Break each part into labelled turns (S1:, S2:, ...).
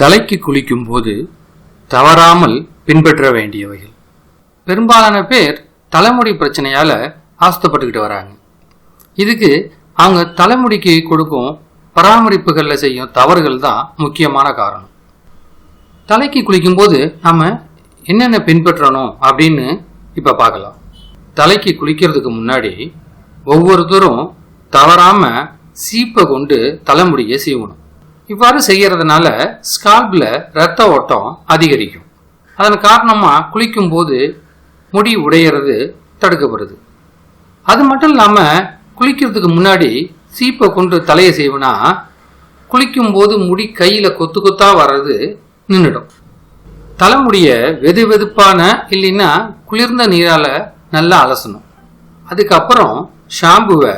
S1: தலைக்கு குளிக்கும் போது தவறாமல் பின்பற்ற வேண்டியவைகள். பெரும்பாலான பேர் தலைமுடி பிரச்சனையால் ஆஸ்தப்பட்டுக்கிட்டு வராங்க. இதுக்கு அவங்க தலைமுடிக்கு கொடுக்கும் பராமரிப்புகளில் செய்யும் தவறுகள் தான் முக்கியமான காரணம். தலைக்கு குளிக்கும்போது நம்ம என்னென்ன பின்பற்றணும் அப்படின்னு இப்போ பார்க்கலாம். தலைக்கு குளிக்கிறதுக்கு முன்னாடி ஒவ்வொருத்தரும் தவறாமல் சீப்பை கொண்டு தலைமுடியை சீவணும். இவ்வாறு செய்யறதுனால ஸ்கால்பில் ரத்த ஓட்டம் அதிகரிக்கும். அதன் காரணமாக குளிக்கும் போது முடி உடையிறது தடுக்கப்படுது. அது மட்டும் இல்லாமல் குளிக்கிறதுக்கு முன்னாடி சீப்பை கொண்டு தலையை செய்வனா குளிக்கும்போது முடி கையில் கொத்து கொத்தா வர்றது நின்றுடும் தலைமுடிய வெது வெதுப்பான இல்லைன்னா குளிர்ந்த நீரால் நல்லா அலசணும். அதுக்கப்புறம் ஷாம்புவை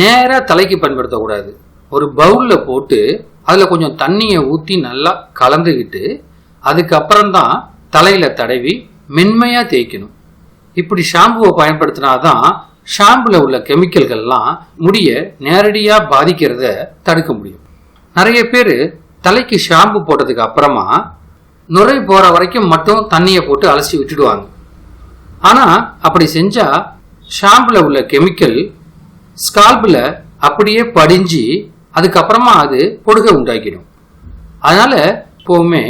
S1: நேராக தலைக்கு பயன்படுத்தக்கூடாது. ஒரு பவுலில் போட்டு அதில் கொஞ்சம் தண்ணியை ஊற்றி நல்லா கலந்துக்கிட்டு அதுக்கப்புறம் தான் தலையில் தடவி மென்மையாக தேய்க்கணும். இப்படி ஷாம்புவை பயன்படுத்தினாதான் ஷாம்புல உள்ள கெமிக்கல்கள்லாம் முடிய நேரடியாக பாதிக்கிறத தடுக்க முடியும். நிறைய பேர் தலைக்கு ஷாம்பு போட்டதுக்கு அப்புறமா நுரை போகிற வரைக்கும் மட்டும் தண்ணியை போட்டு அலசி விட்டுடுவாங்க. ஆனால் அப்படி செஞ்சால் ஷாம்பில் உள்ள கெமிக்கல் ஸ்கால்பில் அப்படியே படிஞ்சு அதுக்கப்புறமா அது பொடுகை உண்டாக்கிடும். அதனால் எப்போவுமே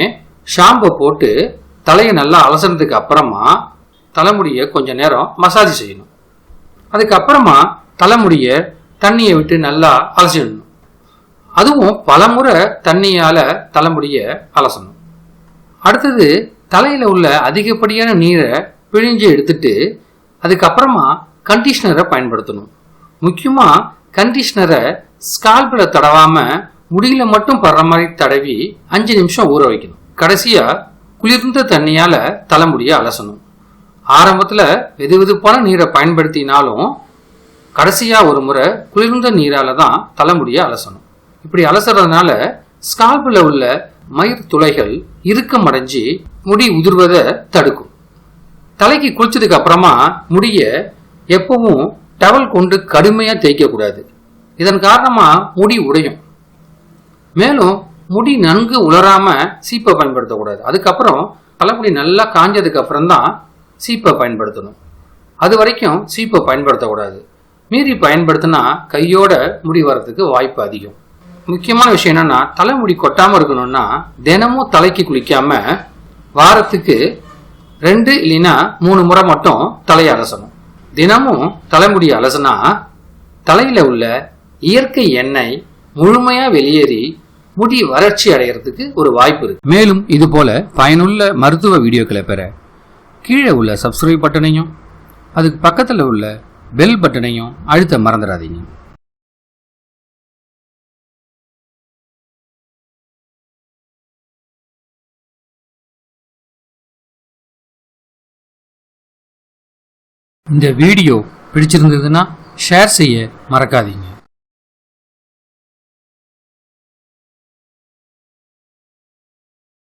S1: ஷாம்பை போட்டு தலையை நல்லா அலசினதுக்கு அப்புறமா தலைமுடியை கொஞ்சம் நேரம் மசாஜ் செய்யணும். அதுக்கப்புறமா தலைமுடியை தண்ணியை விட்டு நல்லா அலசிடணும் அதுவும் பலமுறை தண்ணியால் தலைமுடியை அலசணும். அடுத்தது தலையில் உள்ள அதிகப்படியான நீரை பிழிஞ்சு எடுத்துட்டு அதுக்கப்புறமா கண்டிஷ்னரை பயன்படுத்தணும். முக்கியமாக கண்டிஷ்னரை ஸ்கால்பில் தடவாம முடியில மட்டும் படுற மாதிரி தடவி அஞ்சு நிமிஷம் ஊற வைக்கணும். கடைசியாக குளிர்ந்த தண்ணியால் தலைமுடியை அலசணும். ஆரம்பத்தில் வெது வெதுப்பான நீரை பயன்படுத்தினாலும் கடைசியாக ஒரு முறை குளிர்ந்த நீரால் தான் தலைமுடியை அலசணும். இப்படி அலசுறதுனால ஸ்கால்பில் உள்ள மயிர் துளைகள் இறுக்கம் அடைஞ்சி முடி உதிர்வதை தடுக்கும். தலைக்கு குளிச்சதுக்கு அப்புறமா முடிய எப்பவும் டவல் கொண்டு கடுமையாக தேய்க்கக்கூடாது இதன் காரணமாக முடி உடையும். மேலும் முடி நன்கு உலராம சீப்பை பயன்படுத்தக்கூடாது. அதுக்கப்புறம் தலைமுடி நல்லா காஞ்சதுக்கு அப்புறம் தான் சீப்பை பயன்படுத்தணும். அது வரைக்கும் சீப்பை பயன்படுத்தக்கூடாது. மீறி பயன்படுத்தினா கையோட முடி வர்றதுக்கு வாய்ப்பு அதிகம். முக்கியமான விஷயம் என்னன்னா தலைமுடி கொட்டாமல் இருக்கணும்னா தினமும் தலைக்கு குளிக்காம வாரத்துக்கு ரெண்டு இல்லைன்னா மூணு முறை மட்டும் தலையை அலசணும். தினமும் தலைமுடி அலசினா தலையில் உள்ள இயற்கை எண்ணெய் முழுமையா வெளியேறி முடி வறட்சி அடைகிறதுக்கு ஒரு வாய்ப்பு இருக்கு. மேலும் இது போல பயனுள்ள மருத்துவ வீடியோக்களை பெற கீழே உள்ள சப்ஸ்கிரைப் பட்டனையும் அதுக்கு பக்கத்தில் உள்ள பெல் பட்டனையும் அழுத்த மறந்துடாதீங்க. இந்த வீடியோ பிடிச்சிருந்ததுன்னா ஷேர் செய்ய மறக்காதீங்க.